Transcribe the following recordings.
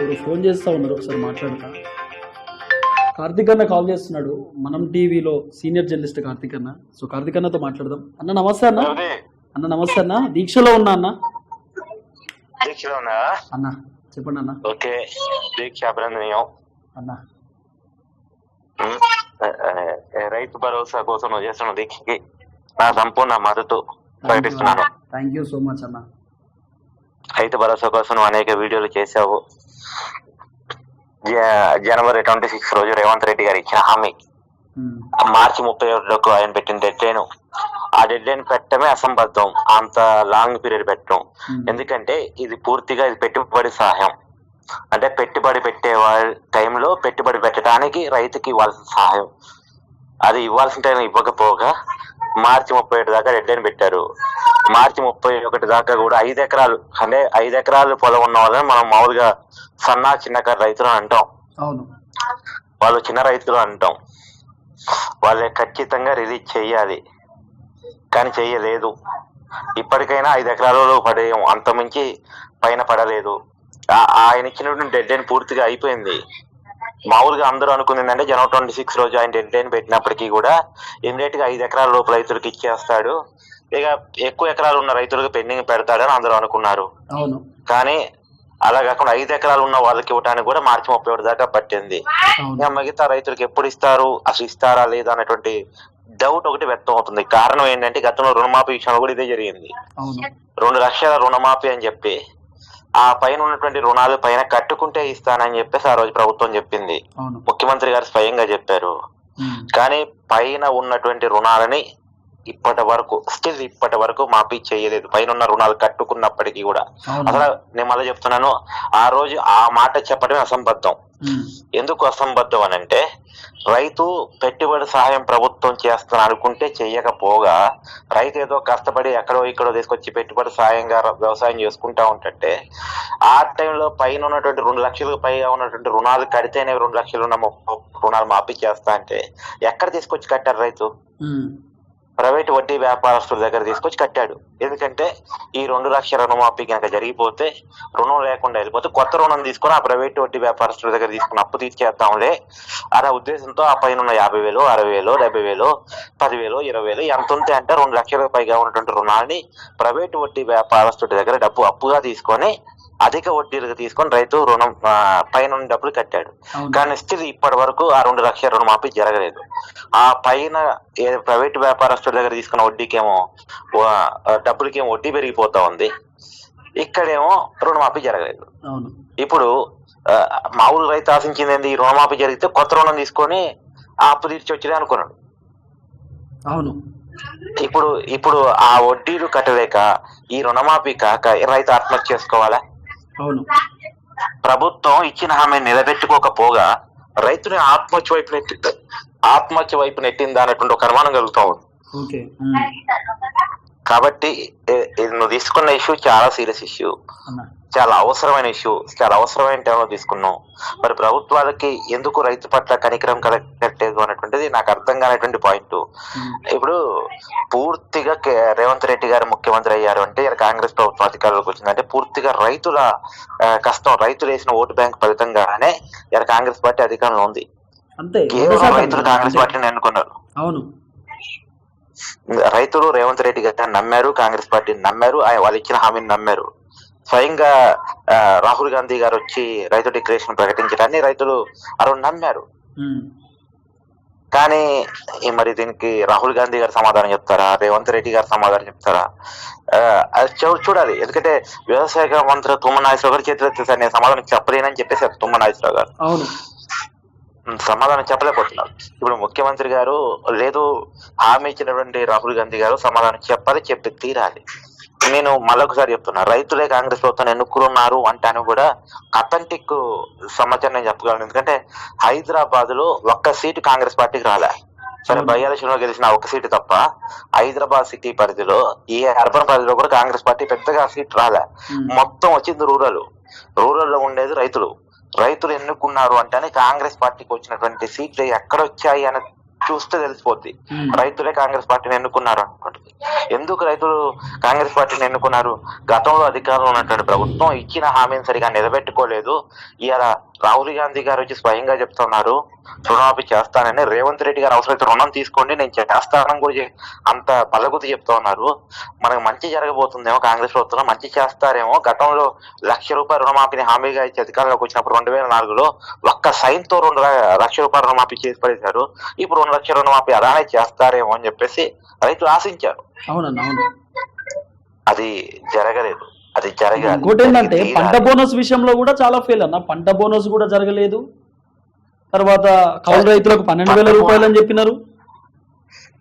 ఎవరు ఫోన్ చేస్తా ఉన్నారు ఒకసారి మాట్లాడతా కార్తిక్ అన్న కాల్ చేస్తున్నాడు. మనం టీవీలో సీనియర్ జర్నలిస్ట్ కార్తిక్ అన్న. సో కార్తిక్ అన్నతో మాట్లాడదాం. అన్న నమస్తే అన్న. అన్న నమస్తే అన్న. దీక్షలో ఉన్నా అన్న? దీక్షలో ఉన్నా? అన్న చెప్పండి అన్న. ఓకే. దీక్ష అభినందనీయం. అన్న. రైతు భరోసా కోసం నువ్వు చేస్తున్న దీక్షకి నా సంపూర్ణ మద్దతు ప్రకటిస్తున్నాను. థ్యాంక్ యూ సో మచ్ అన్న. రైతు భరోసా కోసం అనేక వీడియోలు చేసావు జనవరి ట్వంటీ సిక్స్ రోజు రేవంత్ రెడ్డి గారు ఇచ్చిన హామీ. మార్చి ముప్పై ఒకటిలోకి ఆయన పెట్టిన డెడ్ లైన్ ఆ డెడ్ లైన్ పెట్టడమే అసంబద్ధం. అంత లాంగ్ పీరియడ్ పెట్టడం. ఎందుకంటే ఇది పూర్తిగా ఇది పెట్టుబడి సహాయం. అంటే పెట్టుబడి పెట్టే టైంలో పెట్టుబడి పెట్టడానికి రైతుకి ఇవ్వాల్సిన సహాయం. అది ఇవ్వాల్సిన టైం ఇవ్వకపోగా మార్చి ముప్పై ఒకటి దాకా డెడ్ లైన్ పెట్టారు. మార్చి ముప్పై ఒకటి దాకా కూడా ఐదు ఎకరాలు అంటే ఐదు ఎకరాలు పొలం ఉన్న వాళ్ళని మనం మామూలుగా సన్న చిన్నకారు రైతులు అని అంటాం. వాళ్ళు చిన్న రైతులు అంటాం. వాళ్ళే ఖచ్చితంగా రిలీజ్ చెయ్యాలి కానీ చెయ్యలేదు ఇప్పటికైనా ఐదు ఎకరాలలో పడేయం. అంత మించి పైన పడలేదు. ఆయన ఇచ్చినటువంటి డెడ్ లైన్ పూర్తిగా అయిపోయింది. మామూలుగా అందరూ అనుకుంది అంటే జనవరి ట్వంటీ సిక్స్ రోజు ఆయన డెడ్ లైన్ పెట్టినప్పటికీ కూడా ఇమీడియట్గా ఐదు ఎకరాల లోపు రైతులకు ఇచ్చేస్తాడు. ఇక ఎక్కువ ఎకరాలు ఉన్న రైతులకు పెండింగ్ పెడతాడని అందరూ అనుకున్నారు. కానీ అలా కాకుండా ఐదు ఎకరాలు ఉన్న వాళ్ళకి ఇవ్వడానికి కూడా మార్చి ముప్పై ఒకటి దాకా పట్టింది. ఇంకా మిగతా రైతులకు ఎప్పుడు ఇస్తారు? అసలు ఇస్తారా లేదా అనేటువంటి డౌట్ ఒకటి వ్యక్తం అవుతుంది. కారణం ఏంటంటే గతంలో రుణమాఫీ విషయంలో కూడా ఇదే జరిగింది. రెండు లక్షల రుణమాఫీ అని చెప్పి ఆ పైన ఉన్నటువంటి రుణాలు పైన కట్టుకుంటే ఇస్తానని చెప్పేసి ఆ రోజు ప్రభుత్వం చెప్పింది. ముఖ్యమంత్రి గారు స్వయంగా చెప్పారు. కానీ పైన ఉన్నటువంటి రుణాలని ఇప్పటి వరకు స్టిల్ ఇప్పటి వరకు మాఫీ చేయలేదు. పైన ఉన్న రుణాలు కట్టుకున్నప్పటికీ కూడా. అసలు నేను మళ్ళీ చెప్తున్నాను ఆ రోజు ఆ మాట చెప్పడమే అసంబద్ధం. ఎందుకు అసంబద్ధం అని అంటే రైతు పెట్టుబడి సహాయం ప్రభుత్వం చేస్తాను అనుకుంటే చెయ్యకపోగా రైతు ఏదో కష్టపడి ఎక్కడో ఇక్కడో తీసుకొచ్చి పెట్టుబడి సహాయంగా వ్యవసాయం చేసుకుంటా ఉంటే ఆ టైంలో పైన ఉన్నటువంటి రెండు లక్షలకు పైగా ఉన్నటువంటి రుణాలు కడితేనే రెండు లక్షలు ఉన్న రుణాలు మాఫీ చేస్తా అంటే ఎక్కడ తీసుకొచ్చి కట్టారు రైతు? ప్రైవేట్ వడ్డీ వ్యాపారస్తుల దగ్గర తీసుకొచ్చి కట్టాడు. ఎందుకంటే ఈ రెండు లక్షల రుణమాఫీ కనుక జరిగిపోతే రుణం లేకుండా వెళ్ళిపోతే కొత్త రుణం తీసుకొని ఆ ప్రైవేట్ వడ్డీ వ్యాపారస్తుల దగ్గర తీసుకుని అప్పు తీర్చేద్దాంలే అనే ఉద్దేశంతో ఆ పైన ఉన్న యాభై వేలు అరవై వేలు డెబ్బై వేలు పదివేలు ఇరవై వేలు ఎంత ఉంటే అంటే రెండు లక్షలకు పైగా ఉన్నటువంటి రుణాన్ని ప్రైవేట్ వడ్డీ వ్యాపారస్తుడి దగ్గర డబ్బు అప్పుగా తీసుకొని అధిక వడ్డీలకు తీసుకొని రైతు రుణం పైన డబ్బులు కట్టాడు. కానీ స్టిల్ ఇప్పటి వరకు ఆ రెండు లక్షల రుణమాఫీ జరగలేదు. ఆ పైన ఏ ప్రైవేట్ వ్యాపారస్తుల దగ్గర తీసుకున్న వడ్డీకేమో డబ్బులకేమో వడ్డీ పెరిగిపోతా ఉంది. ఇక్కడేమో రుణమాఫీ జరగలేదు. ఇప్పుడు మామూలు రైతు ఆశించింది ఏంది? ఈ రుణమాఫీ జరిగితే కొత్త రుణం తీసుకొని ఆ అప్పు తీర్చి వచ్చేది అనుకున్నాడు. అవును. ఇప్పుడు ఇప్పుడు ఆ వడ్డీలు కట్టలేక ఈ రుణమాఫీ కాక రైతు ఆత్మహత్య చేసుకోవాలా? ప్రభుత్వం ఇచ్చిన హామీ నిలబెట్టుకోకపోగా రైతుని ఆత్మహత్య వైపు నెట్టి ఆత్మహత్య వైపు నెట్టిందా అనేటువంటి ఒక అనుమానం కలుగుతా ఉంది. కాబట్టి నువ్వు తీసుకున్న ఇష్యూ చాలా సీరియస్ ఇష్యూ. అన్న. చాలా అవసరమైన ఇష్యూ చాలా అవసరమైన టైంలో తీసుకున్నావు మరి ప్రభుత్వాలకి ఎందుకు రైతు పట్ల కనికరం కలగట్లేదు అనేటువంటిది నాకు అర్థం కానటువంటి పాయింట్ ఇప్పుడు పూర్తిగా రేవంత్ రెడ్డి గారు ముఖ్యమంత్రి అయ్యారు అంటే కాంగ్రెస్ ప్రభుత్వం అధికారంలోకి వచ్చిందంటే పూర్తిగా రైతుల కష్టం రైతులు వేసిన ఓటు బ్యాంక్ ఫలితంగానే ఇలా కాంగ్రెస్ పార్టీ అధికారంలో ఉంది. కేవలం రైతులు కాంగ్రెస్. పార్టీని ఎన్నుకున్నారు. అవును. రైతులు రేవంత్ రెడ్డి గారిని నమ్మారు కాంగ్రెస్ పార్టీని నమ్మారు వాళ్ళు ఇచ్చిన హామీని నమ్మారు. స్వయంగా రాహుల్ గాంధీ గారు వచ్చి రైతు డిక్లరేషన్ ప్రకటించడాన్ని రైతులు రోజు నమ్మారు. కానీ ఈ మరి దీనికి రాహుల్ గాంధీ గారు సమాధానం చెప్తారా? రేవంత్ రెడ్డి గారు సమాధానం చెప్తారా? అది చూడాలి. ఎందుకంటే వ్యవసాయ మంత్రి తుమ్మ నాగేశ్వరరావు గారు చేతిలో ఎత్తే సార్ నేను సమాధానం చెప్పలేనని చెప్పేసి తుమ్మ నాగేశ్వరరావు గారు సమాధానం చెప్పలేకపోతున్నారు. ఇప్పుడు ముఖ్యమంత్రి గారు లేదు హామీ ఇచ్చినటువంటి రాహుల్ గాంధీ గారు సమాధానం చెప్పాలి చెప్పి తీరాలి. నేను మళ్ళొకసారి చెప్తున్నా. రైతులే కాంగ్రెస్ ప్రభుత్వం ఎన్నుకున్నారు అంటాను కూడా అథెంటిక్ సమాచారం నేను చెప్పగలను. ఎందుకంటే హైదరాబాద్లో ఒక్క సీటు కాంగ్రెస్ పార్టీకి రాలే. సరే బై ఎలక్షన్లో గెలిచిన ఒక సీటు తప్ప హైదరాబాద్ సిటీ పరిధిలో ఈ అర్బన్ పరిధిలో కూడా కాంగ్రెస్ పార్టీ పెద్దగా సీట్ రాలే. మొత్తం వచ్చింది రూరల్. రూరల్లో ఉండేది రైతులు. రైతులు ఎన్నుకున్నారు అంటేనే కాంగ్రెస్ పార్టీకి వచ్చినటువంటి సీట్లు ఎక్కడ వచ్చాయి అనే చూస్తే తెలిసిపోద్ది. Hmm. రైతులే కాంగ్రెస్ పార్టీని ఎన్నుకున్నారు అనుకుంటుంది ఎందుకు రైతులు కాంగ్రెస్ పార్టీని ఎన్నుకున్నారు? గతంలో అధికారంలో ఉన్నటువంటి ప్రభుత్వం ఇచ్చిన హామీని సరిగా నిలబెట్టుకోలేదు. ఇవాళ రాహుల్ గాంధీ గారు వచ్చి స్వయంగా చెప్తున్నారు రుణమాఫీ చేస్తానని. రేవంత్ రెడ్డి గారు అవసరమైతే రుణం తీసుకోండి నేను చేస్తానని కూడా అంత బలగుతి చెప్తా ఉన్నారు. మనకు మంచి జరగబోతుందేమో కాంగ్రెస్ ప్రభుత్వం మంచి చేస్తారేమో గతంలో లక్ష రూపాయల రుణమాఫీని హామీగా ఇచ్చి అధికారంలోకి వచ్చినప్పుడు రెండు వేల నాలుగులో ఒక్క సైన్తో రెండు లక్ష రూపాయల రుణమాఫీ చేసి పడేశారు. ఇప్పుడు రెండు లక్షల రుణమాఫీ అలానే చేస్తారేమో అని చెప్పేసి రైతులు ఆశించారు. అది జరగలేదు. అది జరగాలి. ఇంకోటి ఏంటంటే పంట. బోనస్ విషయంలో కూడా చాలా ఫెయిల్ అన్న. పంట బోనస్ కూడా జరగలేదు. తర్వాత కౌలు రైతులకు పన్నెండు వేల రూపాయలు అని చెప్పినారు.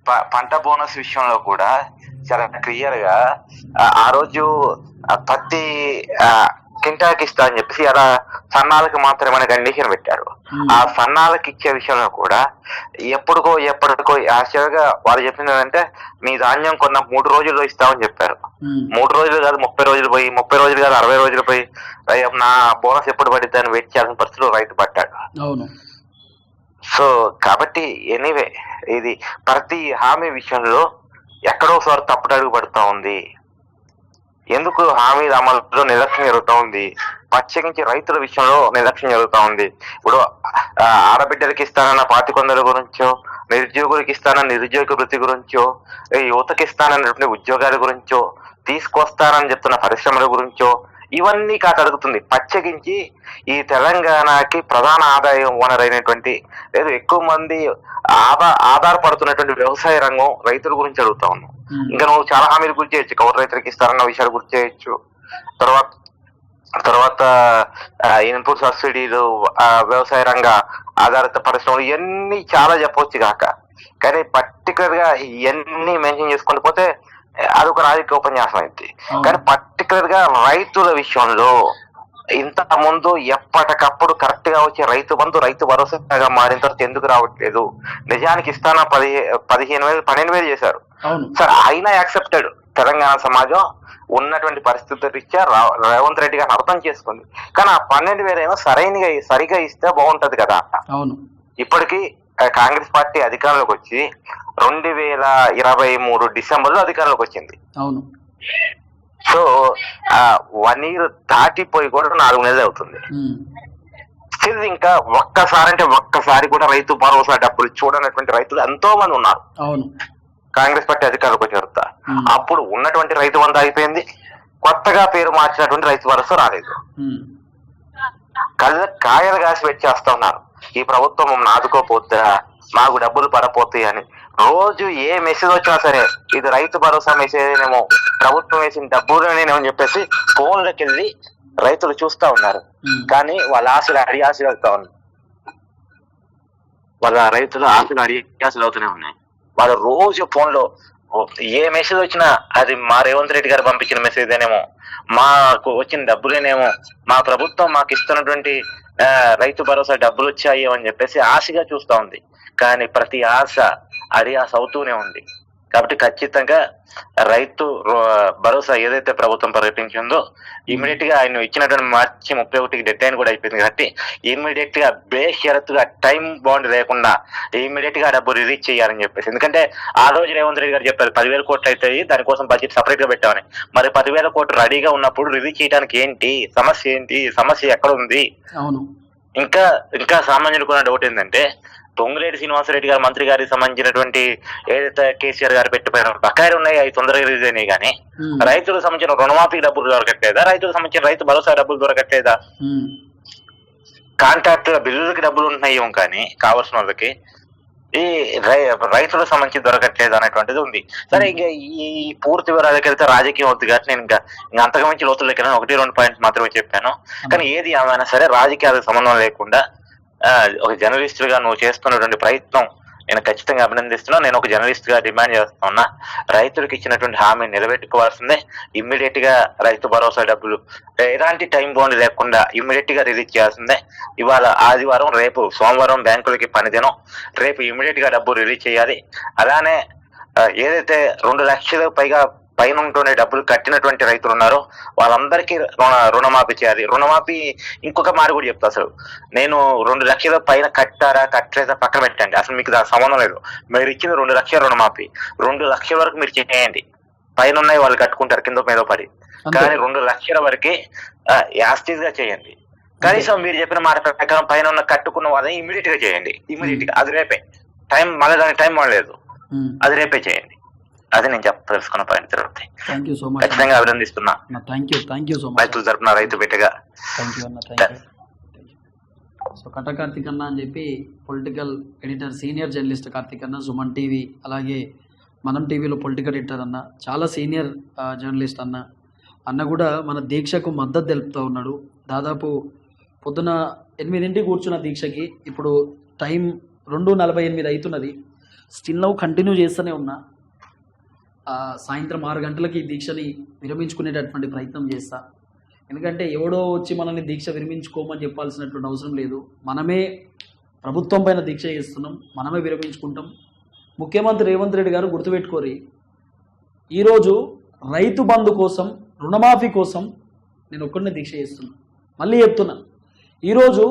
పంట బోనస్ విషయంలో కూడా చాలా క్లియర్గా ఆ- రోజు పత్తి ఆ, కింటాకి ఇస్తా అని చెప్పేసి అలా సన్నాలకు మాత్రమే కండిషన్ పెట్టారు. ఆ సన్నాలకు ఇచ్చే విషయంలో కూడా ఎప్పటికో ఎప్పటికో ఆశ్చర్యగా వాళ్ళు చెప్పింది ఏంటంటే మీ ధాన్యం కొన్న మూడు రోజుల్లో ఇస్తామని చెప్పారు. మూడు రోజులు కాదు ముప్పై రోజులు పోయి ముప్పై రోజులు కాదు అరవై రోజులు పోయి నా బోనస్ ఎప్పుడు పడిద్ది అని వెయిట్ చేయాల్సిన పరిస్థితిలో రైతు పట్టాడు అవును. సో కాబట్టి ఎనీవే ఇది ప్రతి హామీ విషయంలో ఎక్కడో సారి తప్పుడడుగు పడుతూ ఉంది. ఎందుకు హామీ అమలులో నిర్లక్ష్యం జరుగుతూ ఉంది? ప్రత్యేకించి రైతుల విషయంలో నిర్లక్ష్యం జరుగుతూ ఉంది. ఇప్పుడు ఆడబిడ్డలకి ఇస్తానన్న పాతికొందల గురించో నిరుద్యోగులకి ఇస్తానన్న నిరుద్యోగ వృత్తి గురించో యువతకి ఇస్తానన్నటువంటి ఉద్యోగాల గురించో తీసుకొస్తానని చెప్తున్న పరిశ్రమల గురించో ఇవన్నీ కాదు అడుగుతుంది. ప్రత్యేకించి ఈ తెలంగాణకి ప్రధాన ఆదాయం వనరైనటువంటి లేదు ఎక్కువ మంది ఆధా ఆధారపడుతున్నటువంటి వ్యవసాయ రంగం రైతుల గురించి అడుగుతా ఉన్నాం. ఇంకా నువ్వు చాలా హామీలు గుర్తు చేయొచ్చు. కౌలు రైతులకు ఇస్తారన్న విషయాలు గుర్తు చేయొచ్చు. తర్వాత తర్వాత ఇన్పుట్ సబ్సిడీలు వ్యవసాయ రంగ ఆధారిత పరిశ్రమలు ఇవన్నీ చాలా చెప్పవచ్చు కాక కానీ పర్టికులర్గా ఇవన్నీ మెన్షన్ చేసుకుంటూ పోతే అదొక రాజకీయ ఉపన్యాసం అయింది. కానీ పర్టికులర్గా రైతుల విషయంలో ఇంత ముందు ఎప్పటికప్పుడు కరెక్ట్గా వచ్చే రైతు బంధు రైతు భరోసాగా మారిన తర్వాత ఎందుకు రావట్లేదు? నిజానికి ఇస్తాన? పది పదిహేను వేలు పన్నెండు వేలు చేశారు. సార్ అయినా యాక్సెప్టెడ్. తెలంగాణ సమాజం ఉన్నటువంటి పరిస్థితుల రీత్యా రేవంత్ రెడ్డి గారిని అర్థం చేసుకుంది. కానీ ఆ పన్నెండు వేలు ఏమో సరైనగా సరిగా ఇస్తే బాగుంటది కదా అవును. ఇప్పటికీ కాంగ్రెస్ పార్టీ అధికారంలోకి వచ్చి రెండు వేల ఇరవై మూడు డిసెంబర్లో అధికారంలోకి వచ్చింది. అవును. సో వన్ ఇయర్ దాటిపోయి కూడా నాలుగు నెలలు అవుతుంది. స్టిల్ ఇంకా ఒక్కసారి అంటే ఒక్కసారి కూడా రైతు భరోసా డబ్బులు చూడనటువంటి రైతులు ఎంతో మంది ఉన్నారు. అవును. కాంగ్రెస్ పార్టీ అధికారంలోకి Hmm. అప్పుడు ఉన్నటువంటి రైతు బంధు అయిపోయింది. కొత్తగా పేరు మార్చినటువంటి రైతు భరోసా రాలేదు. కళ్ళ కాయలు కాసి పెట్టేస్తా ఉన్నారు. ఈ ప్రభుత్వం మమ్మల్ని ఆదుకోపోద్దా? మాకు డబ్బులు పడపోతాయి అని. రోజు ఏ మెసేజ్ వచ్చినా సరే ఇది రైతు భరోసా మెసేజ్ ఏమో ప్రభుత్వం వేసిన డబ్బులేనేమో అని చెప్పేసి ఫోన్లోకి వెళ్ళి రైతులు చూస్తా ఉన్నారు. కానీ వాళ్ళ ఆశలు అడి ఆశలు అవుతా ఉన్నాయి. వాళ్ళ రైతులు ఆశలు అడి ఆశలు అవుతూనే ఉన్నాయి. వాడు రోజు ఫోన్లో ఏ మెసేజ్ వచ్చినా అది మా రేవంత్ రెడ్డి గారు పంపించిన మెసేజ్ అనేమో మాకు వచ్చిన డబ్బులేనేమో మా ప్రభుత్వం మాకు ఇస్తున్నటువంటి రైతు భరోసా డబ్బులు వచ్చాయి అని చెప్పేసి ఆశగా చూస్తా ఉంది. కానీ ప్రతి ఆశ అది ఆశ అవుతూనే ఉంది. కాబట్టి ఖచ్చితంగా రైతు భరోసా ఏదైతే ప్రభుత్వం ప్రకటించిందో ఇమీడియట్గా ఆయన ఇచ్చినటువంటి మార్చి ముప్పై ఒకటికి డెడ్ లైన్ కూడా అయిపోయింది కాబట్టి ఇమీడియట్గా బేషరతుగా టైం బాండ్ లేకుండా ఇమీడియట్గా డబ్బు రిలీజ్ చేయాలని చెప్పేసి. ఎందుకంటే ఆ రోజు రేవంత్ రెడ్డి గారు చెప్పారు పదివేల కోట్లు అవుతాయి దానికోసం బడ్జెట్ సపరేట్గా పెట్టామని. మరి పదివేల కోట్లు రెడీగా ఉన్నప్పుడు రిలీజ్ చేయడానికి ఏంటి? సమస్య ఏంటి? సమస్య ఎక్కడ ఉంది? ఇంకా ఇంకా సామాన్యులకు ఉన్న డౌట్ ఏంటంటే పొంగులేటి శ్రీనివాసరెడ్డి గారు మంత్రి గారికి సంబంధించినటువంటి ఏదైతే కేసీఆర్ గారు పెట్టిపోయిన బకాయిలు ఉన్నాయి అవి తొందరగా రిలీజ్ అయినాయి కానీ రైతులకు సంబంధించిన రుణమాఫీ డబ్బులు దొరకట్లేదా? రైతులకు సంబంధించిన రైతు భరోసా డబ్బులు దొరకట్లేదా? ఉమ్, కాంట్రాక్ట్ బిల్లులకి డబ్బులు ఉంటున్నాయేమో కానీ కావాల్సిన వాళ్ళకి ఈ రై- రైతులకు సంబంధించి దొరకట్లేదు అనేటువంటిది ఉంది. సరే ఇంకా ఈ పూర్తి వివరాలకి వెళ్తే రాజకీయం వద్దు కాబట్టి నేను ఇంకా ఇంకా అంతకు మించి లోతుల్లోకి. ఒకటి రెండు పాయింట్స్ మాత్రమే చెప్పాను. కానీ ఏది ఏమైనా సరే రాజకీయాలకు సంబంధం లేకుండా ఒక జర్నలిస్ట్గా నువ్వు చేస్తున్నటువంటి ప్రయత్నం నేను ఖచ్చితంగా అభినందిస్తున్నా. నేను ఒక జర్నలిస్ట్గా డిమాండ్ చేస్తున్నా రైతులకు ఇచ్చినటువంటి హామీ నిలబెట్టుకోవాల్సిందే. ఇమ్మీడియట్గా రైతు భరోసా డబ్బులు ఎలాంటి టైం బౌండ్ లేకుండా ఇమ్మీడియట్గా రిలీజ్ చేయాల్సిందే. ఇవాళ ఆదివారం రేపు సోమవారం బ్యాంకులకి పనిదినం. రేపు ఇమ్మీడియట్గా డబ్బు రిలీజ్ చేయాలి. అలానే ఏదైతే రెండు లక్షలకు పైగా పైన డబ్బులు కట్టినటువంటి రైతులు ఉన్నారో వాళ్ళందరికీ రుణ రుణమాఫీ చేయాలి. రుణమాఫీ ఇంకొక మాట కూడా చెప్తా అసలు. నేను రెండు లక్షల పైన కట్టారా కట్టలేదా పక్కన పెట్టండి. అసలు మీకు దాని సంబంధం లేదు. మీరు ఇచ్చింది రెండు లక్షల రుణమాఫీ. రెండు లక్షల వరకు మీరు చేయండి. పైన ఉన్నాయి వాళ్ళు కట్టుకుంటారు కింద మీద పడి. కానీ రెండు లక్షల వరకు యాస్టీజ్గా చేయండి. కనీసం మీరు చెప్పిన మాట ప్రకారం పైన ఉన్న కట్టుకున్న వాళ్ళని ఇమీడియట్గా చేయండి. ఇమీడియట్గా అది రేపే. టైం మళ్ళీ దానికి టైం పడలేదు అది రేపే చేయండి. అది నేను చెప్పదలుచుకున్న పాయింట్ తర్వాత థ్యాంక్ యూ సో మచ్ ఖచ్చితంగా అభినందిస్తున్నా. రైతుల తరపున రైతు బిడ్డగా. సో కట్ట కార్తిక్ అన్న అని చెప్పి political editor senior journalist Karthik అన్న సుమన్ టీవీ అలాగే మనం టీవీలో పొలిటికల్ ఎడిటర్ అన్న చాలా సీనియర్ జర్నలిస్ట్ అన్న అన్న కూడా మన దీక్షకు మద్దతు తెలుపుతూ ఉన్నాడు. దాదాపు పొద్దున ఎనిమిదింటికి కూర్చున్న దీక్షకి ఇప్పుడు టైం రెండు నలభై ఎనిమిది అవుతున్నది. స్టిల్ నవ్వు కంటిన్యూ చేస్తూనే ఉన్నా. సాయంత్రం ఆరు గంటలకి ఈ దీక్షని విరమించుకునేటటువంటి ప్రయత్నం చేస్తా. ఎందుకంటే ఎవడో వచ్చి మనల్ని దీక్ష విరమించుకోమని చెప్పాల్సినటువంటి అవసరం లేదు. మనమే ప్రభుత్వం పైన దీక్ష చేస్తున్నాం మనమే విరమించుకుంటాం. ముఖ్యమంత్రి రేవంత్ రెడ్డి గారు గుర్తుపెట్టుకోరి ఈరోజు రైతు బంధు కోసం రుణమాఫీ కోసం నేను ఒక్కడిని దీక్ష చేస్తున్నా. మళ్ళీ చెప్తున్నా ఈరోజు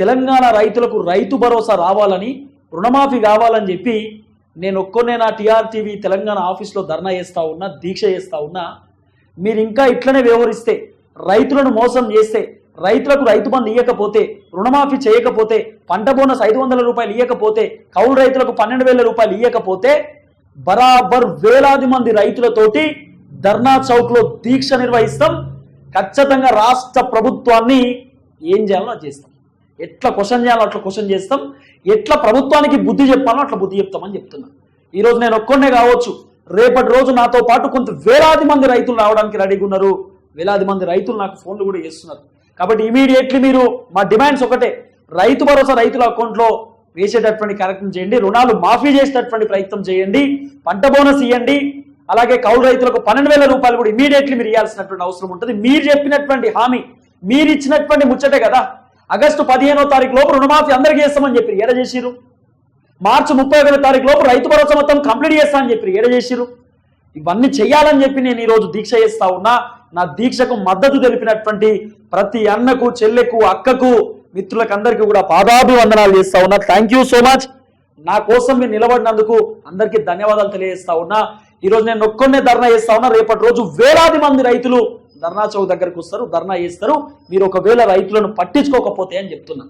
తెలంగాణ రైతులకు రైతు భరోసా రావాలని రుణమాఫీ కావాలని చెప్పి నేను ఒక్కనే నా టీఆర్టీవీ తెలంగాణ ఆఫీస్లో ధర్నా చేస్తూ ఉన్నా దీక్ష చేస్తూ ఉన్నా మీరు ఇంకా ఇట్లనే వ్యవహరిస్తే రైతులను మోసం చేస్తే రైతులకు రైతు బంధు ఇవ్వకపోతే రుణమాఫీ చేయకపోతే పంట బోనస్ ఐదు వందల రూపాయలు ఇవ్వకపోతే కౌలు రైతులకు పన్నెండు వేల రూపాయలు ఇవ్వకపోతే బరాబర్ వేలాది మంది రైతులతోటి ధర్నా చౌక్లో దీక్ష నిర్వహిస్తాం. ఖచ్చితంగా రాష్ట్ర ప్రభుత్వాన్ని ఏం చేయాలో చేస్తాం. ఎట్లా క్వశ్చన్ చేయాలో అట్లా క్వశ్చన్ చేస్తాం. ఎట్లా ప్రభుత్వానికి బుద్ధి చెప్పాలో అట్లా బుద్ధి చెప్తామని చెప్తున్నా. ఈరోజు నేను ఒక్కడే కావచ్చు రేపటి రోజు నాతో పాటు కొంత వేలాది మంది రైతులు రావడానికి రెడీగా ఉన్నారు. వేలాది మంది రైతులు నాకు ఫోన్లు కూడా చేస్తున్నారు. కాబట్టి ఇమీడియట్లీ మీరు మా డిమాండ్స్ ఒకటే రైతు భరోసా రైతుల అకౌంట్లో వేసేటటువంటి కార్యక్రమం చేయండి రుణాలు మాఫీ చేసేటటువంటి ప్రయత్నం చేయండి పంట బోనస్ ఇవ్వండి అలాగే కౌలు రైతులకు పన్నెండు వేల రూపాయలు కూడా ఇమీడియట్లీ మీరు ఇవ్వాల్సినటువంటి అవసరం ఉంటుంది. మీరు చెప్పినటువంటి హామీ మీరు ఇచ్చినటువంటి ముచ్చటే కదా. ఆగస్టు పదిహేనో తారీఖు లోపు రుణమాఫీ అందరికీ చేస్తామని చెప్పి ఏడ చేసిరు మార్చి ముప్పై ఒకటో తారీఖు లోపు రైతు భరోసా మొత్తం కంప్లీట్ చేస్తామని చెప్పి ఏడ చేసిరు ఇవన్నీ చేయాలని చెప్పి నేను ఈరోజు దీక్ష చేస్తా ఉన్నా. నా దీక్షకు మద్దతు తెలిపినటువంటి ప్రతి అన్నకు చెల్లెకు అక్కకు మిత్రులకు అందరికీ కూడా పాదాభివందనాలు చేస్తా ఉన్నా. థ్యాంక్ యూ సో మచ్ నా కోసం మీరు నిలబడినందుకు అందరికీ ధన్యవాదాలు తెలియజేస్తా ఉన్నా. ఈరోజు నేను ఒక్కొన్నే ధర్నా చేస్తా ఉన్నా. రేపటి రోజు వేలాది మంది రైతులు ధర్నా చౌక్ దగ్గరకు వస్తారు ధర్నా చేస్తారు. మీరు ఒకవేళ రైతులను పట్టించుకోకపోతే అని చెప్తున్నా.